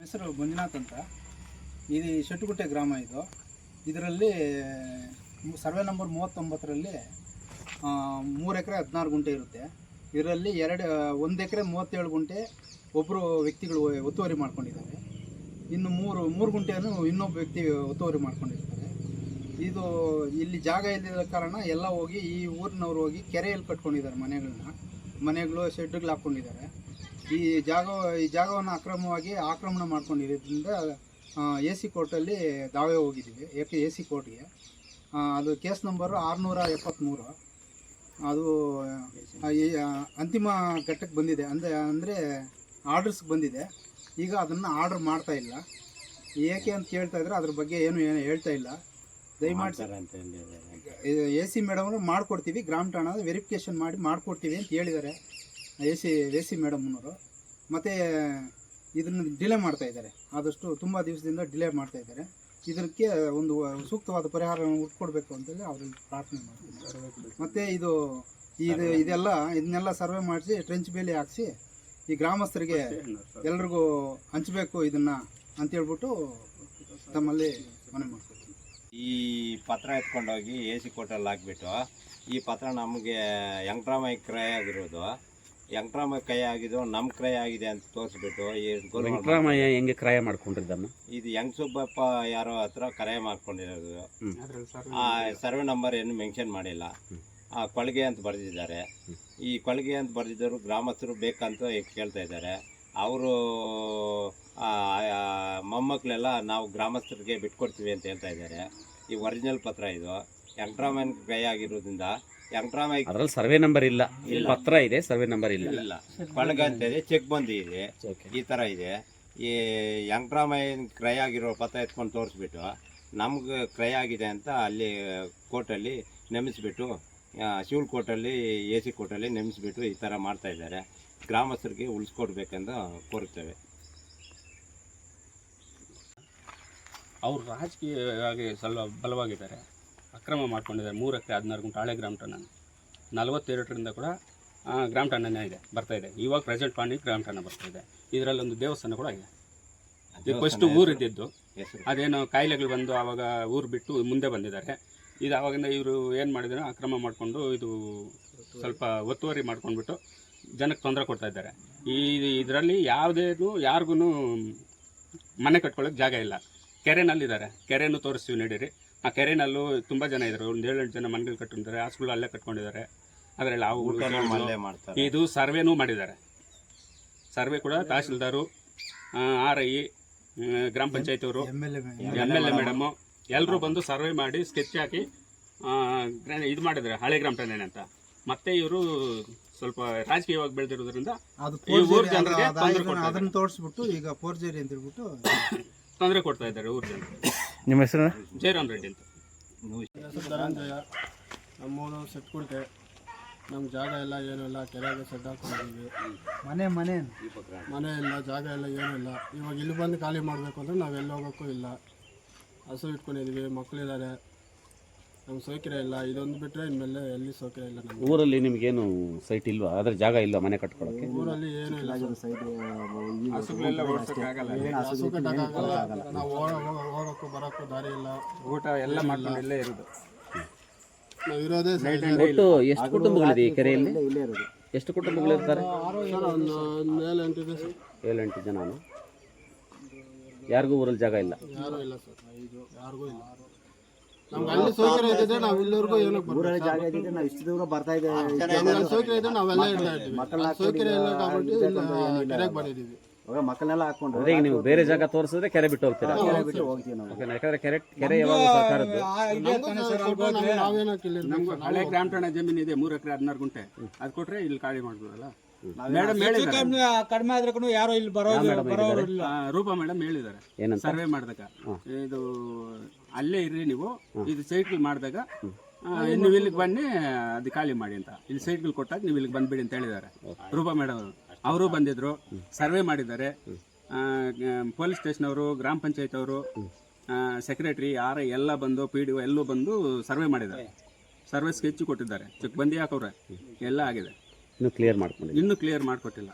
ಹೆಸರು ಮಂಜುನಾಥ್ ಅಂತ. ಇದು ಶೆಟ್ಟುಗುಟ್ಟೆ ಗ್ರಾಮ ಇದು. ಇದರಲ್ಲಿ ಸರ್ವೆ ನಂಬರ್ ಮೂವತ್ತೊಂಬತ್ತರಲ್ಲಿ ಮೂರು ಎಕರೆ ಹದಿನಾರು ಗುಂಟೆ ಇರುತ್ತೆ. ಇದರಲ್ಲಿ ಎರಡು ಒಂದು ಎಕರೆ ಮೂವತ್ತೇಳು ಗುಂಟೆ ಒಬ್ಬರು ವ್ಯಕ್ತಿಗಳು ಒತ್ತುವರಿ ಮಾಡ್ಕೊಂಡಿದ್ದಾರೆ. ಇನ್ನು ಮೂರು ಮೂರು ಗುಂಟೆಯನ್ನು ಇನ್ನೊಬ್ಬ ವ್ಯಕ್ತಿ ಒತ್ತುವರಿ ಮಾಡ್ಕೊಂಡಿರ್ತಾರೆ. ಇದು ಇಲ್ಲಿ ಜಾಗ ಇಲ್ಲದ ಕಾರಣ ಎಲ್ಲ ಹೋಗಿ ಈ ಊರಿನವ್ರು ಹೋಗಿ ಕೆರೆಯಲ್ಲಿ ಕಟ್ಕೊಂಡಿದ್ದಾರೆ ಮನೆಗಳನ್ನ ಮನೆಗಳು ಶೆಡ್ಗಳು ಹಾಕ್ಕೊಂಡಿದ್ದಾರೆ. ಈ ಜಾಗ ಈ ಜಾಗವನ್ನು ಅಕ್ರಮವಾಗಿ ಆಕ್ರಮಣ ಮಾಡ್ಕೊಂಡಿರೋದ್ರಿಂದ ಎ ಸಿ ಕೋರ್ಟಲ್ಲಿ ದಾವೆ ಹೋಗಿದ್ದೀವಿ. ಏಕೆ ಎ ಸಿ ಕೋರ್ಟ್ಗೆ. ಅದು ಕೇಸ್ ನಂಬರು ಆರುನೂರ ಎಪ್ಪತ್ತ್ಮೂರು. ಅದು ಈ, ಅಂತಿಮ ಘಟ್ಟಕ್ಕೆ ಬಂದಿದೆ. ಅಂದರೆ ಅಂದರೆ ಆರ್ಡರ್ಸ್ಗೆ ಬಂದಿದೆ. ಈಗ ಅದನ್ನು ಆರ್ಡರ್ ಮಾಡ್ತಾ ಇಲ್ಲ. ಏಕೆ ಅಂತ ಕೇಳ್ತಾ ಇದ್ರೆ ಅದ್ರ ಬಗ್ಗೆ ಏನು ಏನು ಹೇಳ್ತಾ ಇಲ್ಲ. ದಯಮಾಡಿ ಎ ಸಿ ಮೇಡಮ್ ಮಾಡ್ಕೊಡ್ತೀವಿ. ಗ್ರಾಮ ಠಾಣದ ವೆರಿಫಿಕೇಷನ್ ಮಾಡಿ ಮಾಡ್ಕೊಡ್ತೀವಿ ಅಂತ ಹೇಳಿದ್ದಾರೆ. ಎ ಸಿ ಎ ಸಿ ಮೇಡಮ್ನವರು ಮತ್ತು ಇದನ್ನು ಡಿಲೇ ಮಾಡ್ತಾ ಇದ್ದಾರೆ. ಆದಷ್ಟು ತುಂಬ ದಿವಸದಿಂದ ಡಿಲೇ ಮಾಡ್ತಾ ಇದ್ದಾರೆ. ಇದಕ್ಕೆ ಒಂದು ಸೂಕ್ತವಾದ ಪರಿಹಾರವನ್ನು ಹುಟ್ಕೊಡ್ಬೇಕು ಅಂತೇಳಿ ಅವ್ರಿಗೆ ಪ್ರಾರ್ಥನೆ ಮಾಡ್ತೀನಿ ಮತ್ತು ಇದು ಇದು, ಇದೆಲ್ಲ, ಇದನ್ನೆಲ್ಲ ಸರ್ವೆ ಮಾಡಿಸಿ ಟ್ರೆಂಚ್ ಬೇಲಿ ಹಾಕ್ಸಿ ಈ ಗ್ರಾಮಸ್ಥರಿಗೆ ಎಲ್ರಿಗೂ ಹಂಚಬೇಕು ಇದನ್ನು ಅಂತೇಳ್ಬಿಟ್ಟು ತಮ್ಮಲ್ಲಿ ಮನವಿ ಮಾಡ್ಕೊಡ್ತೀನಿ ಈ ಪತ್ರ ಎತ್ಕೊಂಡೋಗಿ ಎ ಸಿ ಕೋಟಲ್ಲಿ ಹಾಕ್ಬಿಟ್ಟು, ಈ ಪತ್ರ ನಮಗೆ ಯಂಗ್ರಾಮೈ ಕ್ರಯ ಆಗಿರೋದು. ಯಂಗ್ರಾಮೈ ಕೈ ಆಗಿದ್ದು ನಮ್ಮ ಕ್ರಯ ಆಗಿದೆ ಅಂತ ತೋರಿಸ್ಬಿಟ್ಟು ಈ ಗೋಲ್ ವೆಂಕಟರಾಮಯ್ಯ ಹೆಂಗೆ ಕ್ರಯ ಮಾಡ್ಕೊಂಡಿದ್ದಮ್ಮ? ಇದು ಯಂಗ್ ಸುಬ್ಬಪ್ಪ ಯಾರೋ ಹತ್ರ ಕ್ರಯ ಮಾಡ್ಕೊಂಡಿರೋದು. ಆ ಸರ್ವೆ ನಂಬರ್ ಏನು ಮೆನ್ಷನ್ ಮಾಡಿಲ್ಲ. ಆ ಕೊಳಗೆ ಅಂತ ಬರೆದಿದ್ದಾರೆ. ಈ ಕೊಳಗೆ ಅಂತ ಬರೆದಿದ್ದವರು ಗ್ರಾಮಸ್ಥರು ಬೇಕಂತ ಕೇಳ್ತಾ ಇದ್ದಾರೆ. ಅವರು ಮೊಮ್ಮಕ್ಕಳೆಲ್ಲ ನಾವು ಗ್ರಾಮಸ್ಥರಿಗೆ ಬಿಟ್ಕೊಡ್ತೀವಿ ಅಂತ ಹೇಳ್ತಾ ಇದ್ದಾರೆ. ಈ ಒರಿಜಿನಲ್ ಪತ್ರ ಇದು. ಯಂಗ್ರಾಮನ್ ಕೈ ಆಗಿರೋದ್ರಿಂದ ಅದ್ರಲ್ಲಿ ಸರ್ವೆ ನಂಬರ್ ಇಲ್ಲ. ಇಲ್ಲಿ ಪತ್ರ ಇದೆ ಸರ್ವೆ ನಂಬರ್ ಇಲ್ಲ. ಇಲ್ಲ. ಬಂದಿ ಅಂತ ಇದೆ ಚೆಕ್ ಬಂದಿದೆ ಈ ತರ ಇದೆ. ಈ ಯಂಗ್ರಾಮಯ್ಯನ ಕ್ರಯ ಆಗಿರೋ ಪತ್ರ ಎತ್ಕೊಂಡು ತೋರಿಸ್ಬಿಟ್ಟು ನಮ್ಗೆ ಕ್ರಯ ಆಗಿದೆ ಅಂತ ಅಲ್ಲಿ ಕೋರ್ಟಲ್ಲಿ ನೆಮಿಸ್ಬಿಟ್ಟು ಶಿವಲ್ ಕೋರ್ಟಲ್ಲಿ ಎ ಸಿ ಕೋರ್ಟಲ್ಲಿ ನೆಮಿಸ್ಬಿಟ್ಟು ಈ ಥರ ಮಾಡ್ತಾ ಇದ್ದಾರೆ. ಗ್ರಾಮಸ್ಥರಿಗೆ ಉಳಿಸ್ಕೊಡ್ಬೇಕೆಂದು ಕೋರುತ್ತೇವೆ. ಅವ್ರು ರಾಜಕೀಯವಾಗಿ ಸ್ವಲ್ಪ ಬಲವಾಗಿದ್ದಾರೆ. ಅಕ್ರಮ ಮಾಡ್ಕೊಂಡಿದ್ದಾರೆ. ಮೂರಕ್ಕೆ ಹದಿನಾರು ಗುಂಟು ಹಳೆ ಗ್ರಾಮ ಠಾಣ ನಲವತ್ತೆರಡರಿಂದ ಕೂಡ ಗ್ರಾಮ ಠಾಣನೇ ಇದೆ ಬರ್ತಾ ಇದೆ. ಇವಾಗ ಪ್ರೆಸೆಂಟ್ ಪಾಣಿ ಗ್ರಾಮ ಠಾಣ ಬರ್ತಾ ಇದೆ. ಇದರಲ್ಲಿ ಒಂದು ದೇವಸ್ಥಾನ ಕೂಡ ಇದೆ. ಇದು ಫಸ್ಟ್ ಊರು ಇದ್ದಿದ್ದು ಅದೇನೋ ಕಾಯಿಲೆಗಳು ಬಂದು ಆವಾಗ ಊರು ಬಿಟ್ಟು ಮುಂದೆ ಬಂದಿದ್ದಾರೆ. ಇದು ಆವಾಗಿಂದ ಇವರು ಏನು ಮಾಡಿದ್ರು? ಅಕ್ರಮ ಮಾಡಿಕೊಂಡು ಇದು ಸ್ವಲ್ಪ ಒತ್ತುವರಿ ಮಾಡ್ಕೊಂಡ್ಬಿಟ್ಟು ಜನಕ್ಕೆ ತೊಂದರೆ ಕೊಡ್ತಾ ಇದ್ದಾರೆ. ಈ ಇದರಲ್ಲಿ ಯಾವುದೇನು ಯಾರಿಗೂ ಮನೆ ಕಟ್ಕೊಳ್ಳೋಕೆ ಜಾಗ ಇಲ್ಲ. ಕೆರೆನಲ್ಲಿದ್ದಾರೆ. ಕೆರೆನೂ ತೋರಿಸ್ತೀವಿ ನಡೀರಿ. ಆ ಕೆರೆನಲ್ಲೂ ತುಂಬ ಜನ ಇದ್ದಾರೆ ಒಂದು ಏಳೆಂಟು ಜನ ಮನೆಗಳು ಕಟ್ಟಿದ್ದಾರೆ ಹಾಸ್ಪಿಟಲ್ ಅಲ್ಲೇ ಕಟ್ಕೊಂಡಿದ್ದಾರೆ. ಅದರಲ್ಲಿ ಅವು ಮಾಡ್ತಾರೆ. ಇದು ಸರ್ವೆನೂ ಮಾಡಿದ್ದಾರೆ. ಸರ್ವೆ ಕೂಡ ತಹಸೀಲ್ದಾರು ಆರ್ ಐ ಗ್ರಾಮ ಪಂಚಾಯತ್ ಅವರು ಎಂ ಎಲ್ ಎ ಮೇಡಮು. ಎಲ್ಲರೂ ಬಂದು ಸರ್ವೆ ಮಾಡಿ ಸ್ಕೆಚ್ ಹಾಕಿ ಇದು ಮಾಡಿದ್ದಾರೆ ಹಳೆ ಗ್ರಾಮ ಠಾಣೆ ಅಂತ. ಮತ್ತೆ ಇವರು ಸ್ವಲ್ಪ ರಾಜಕೀಯವಾಗಿ ಬೆಳೆದಿರೋದ್ರಿಂದ ಅದನ್ನ- ಕೊಡ್ತಾ ತೋರಿಸ್ಬಿಟ್ಟು ಈಗ ಫೋರ್ಜರಿ ಅಂತ ಹೇಳ್ಬಿಟ್ಟು ತೊಂದರೆ ಕೊಡ್ತಾ ಇದ್ದಾರೆ ಊರ್ ಜನರಿಗೆ ನಿಮ್ಮ ಹೆಸರು? ಜಯರಾಮ್ ರೆಡ್ಡಿ ಅಂತ. ಧನಂಜಯ ನಮ್ಮೂರು ಸೆಟ್ಕುಂಟೆ ನಮ್ಮ ಜಾಗ ಇಲ್ಲ ಏನಿಲ್ಲ ಇಲ್ಲ ಕೆರೆಗೆ ಸೆಟ್ ಹಾಕೊಂಡಿದ್ದೀವಿ ಮನೆ ಮನೆ. ಮನೆ ಇಲ್ಲ ಜಾಗ ಎಲ್ಲ ಏನಿಲ್ಲ. ಇಲ್ಲ ಇವಾಗ ಇಲ್ಲಿ ಬಂದು ಖಾಲಿ ಮಾಡಬೇಕು ಅಂದರೆ ನಾವು ಎಲ್ಲಿ ಹೋಗೋಕ್ಕೂ ಇಲ್ಲ. ಹಸು ಇಟ್ಕೊಂಡಿದ್ದೀವಿ ಮಕ್ಕಳಿದ್ದಾರೆ ನಮ್ಗೆ ಸೌಕರ್ಯ ಇಲ್ಲ ಇದೊಂದು ಬಿಟ್ಟರೆ ಇನ್ಮೇಲೆ ಎಲ್ಲಿ ಸೌಕರ್ಯ ಇಲ್ಲ ನಮ್ಗೆ. ಊರಲ್ಲಿ ನಿಮ್ಗೇನು ಸೈಟ್ ಇಲ್ವಾ? ಅದ್ರ ಜಾಗ ಇಲ್ಲ ಮನೆ ಕಟ್ಕೊಳಕ್ಕೆ? ಊರಲ್ಲಿ ಏನೂ ಇಲ್ಲ ಹಸು ಕಟ್ಟಕ್ಕಾಗಲ್ಲ ನಾವು ಹೋಗೋಕ್ಕೂ ಬರೋಕ್ಕೂ ದಾರಿ ಇಲ್ಲ. ಊಟ ಎಲ್ಲ ಮಾಡ್ಕೊಂಡು ಇಲ್ಲೇ ಇರೋದು. ನಾವು ಇರೋದೇ ಸೈಡ್ ಒಟ್ಟು ಎಷ್ಟು ಕುಟುಂಬಗಳಿದೆ ಈ ಕೆರೆಯಲ್ಲಿ? ಎಷ್ಟು ಕುಟುಂಬಗಳು ಇರ್ತಾರೆ? ಒಂದು ಮೇಲೆ ಎಂಟಿದೆ ಸರ್. ಏಳೆಂಟು ಜನ ಯಾರಿಗೂ ಊರಲ್ಲಿ ಜಾಗ ಇಲ್ಲ? ಯಾರೂ ಇಲ್ಲ ಸರ್. ಯಾರಿಗೂ ಇಲ್ಲ. ನಮ್ಗೆ ಅಲ್ಲಿ ಸೌಕರ್ಯ ಇದ್ದಿದ್ರೆ ನಾವು ಇಲ್ಲಿವರೆಗೂ ಏನಕ್ಕೆ ಊರಲ್ಲಿ ಜಾಗ ಇದ್ದಿದ್ರೆ ನಾವು ಇಷ್ಟು ದೂರ ಬರ್ತಾ ಇದ್ದೇವೆ ನಮ್ಗೆ ಅಲ್ಲಿ ಸೌಕರ್ಯ ಇದ್ರೆ ನಾವೆಲ್ಲ ಇರ್ತಾ ಇರ್ತೀವಿ ಅಲ್ಲಿ ಸೌಕರ್ಯ ಇಲ್ಲ కాబట్టి ಇಲ್ಲಿ ಕೆರೆಗೆ ಬಂದಿದ್ದೀವಿ ಇವಾಗ ಮಕ್ಕಳನ್ನೆಲ್ಲ ಹಾಕೊಂಡು ಅಂದ್ರೆ ಈಗ ನೀವು ಬೇರೆ ಜಾಗ ತೋರಿಸಿದ್ರೆ ಕೆರೆ ಬಿಟ್ಟು ಹೋಗ್ತೀರಾ ಬಿಟ್ಟು ಹೋಗ್ತೀವಿ ನಾವು ಓಕೆನಾ? ಯಾಕಂದ್ರೆ ಕೆರೆ ಕೆರೆ ಯಾವಾಗ ಸರ್ಕಾರದ್ದು ನಮ್ಗೂ ಸ್ವಲ್ಪ ನಮ್ಗೆ ನಾವೇನಕ್ಕೆ ಇಲ್ಲಿ ಇರ್ಬೇಕು ನಮ್ಗೆ ಹಳೆ ಗ್ರಾಮ ಠಾಣೆ ಜಮೀನು ಇದೆ ಮೂರು ಎಕರೆ ಹದಿನಾರು ಗುಂಟೆ ಅದು ಕೊಟ್ರೆ ಇಲ್ಲಿ ಖಾಲಿ ಮಾಡ್ಬೋದಲ್ಲ ಮೇಡಮ್ ಕಡಿಮೆ ಆದ್ರೂ ಯಾರೋ ಇಲ್ಲಿ ಬರೋದು ಬರೋರು ಇಲ್ಲ. ರೂಪಾ ಮೇಡಮ್ ಹೇಳಿದ್ದಾರೆ. ಏನಂತ? ಸರ್ವೆ ಮಾಡಿದಾಗ. ಇದು ಅಲ್ಲೇ ಇರ್ರಿ ನೀವು. ಇದು ಸೈಟ್ಗಳು ಮಾಡಿದಾಗ ನೀವು ಇಲ್ಲಿಗೆ ಬನ್ನಿ ಅದು ಖಾಲಿ ಮಾಡಿ ಅಂತ. ಇಲ್ಲಿ ಸೈಟ್ಗಳು ಕೊಟ್ಟಾಗ ನೀವು ಇಲ್ಲಿಗೆ ಬಂದ್ಬಿಡಿ ಅಂತ ಹೇಳಿದ್ದಾರೆ. ರೂಪಾ ಮೇಡಮ್ ಅವರು. ಅವರು ಬಂದಿದ್ರು ಸರ್ವೆ ಮಾಡಿದ್ದಾರೆ. ಪೊಲೀಸ್ ಸ್ಟೇಷನ್ ಅವರು ಗ್ರಾಮ ಪಂಚಾಯತ್ ಅವರು ಸೆಕ್ರೆಟರಿ ಆರ್ ಐ ಎಲ್ಲ ಬಂದು ಪಿ ಡಿ ಎಲ್ಲೂ ಬಂದು ಸರ್ವೆ ಮಾಡಿದ್ದಾರೆ. ಸರ್ವೆ ಸ್ಕೆಚ್ ಕೊಟ್ಟಿದ್ದಾರೆ. ಚಿಕ್ಕ ಬಂದಿ ಹಾಕವ್ರೆ ಎಲ್ಲ ಆಗಿದೆ. ಇನ್ನು ಕ್ಲಿಯರ್ ಮಾಡ್ಕೊಂಡಿಲ್ಲ ಇನ್ನೂ ಕ್ಲಿಯರ್ ಮಾಡಿಕೊಟ್ಟಿಲ್ಲ.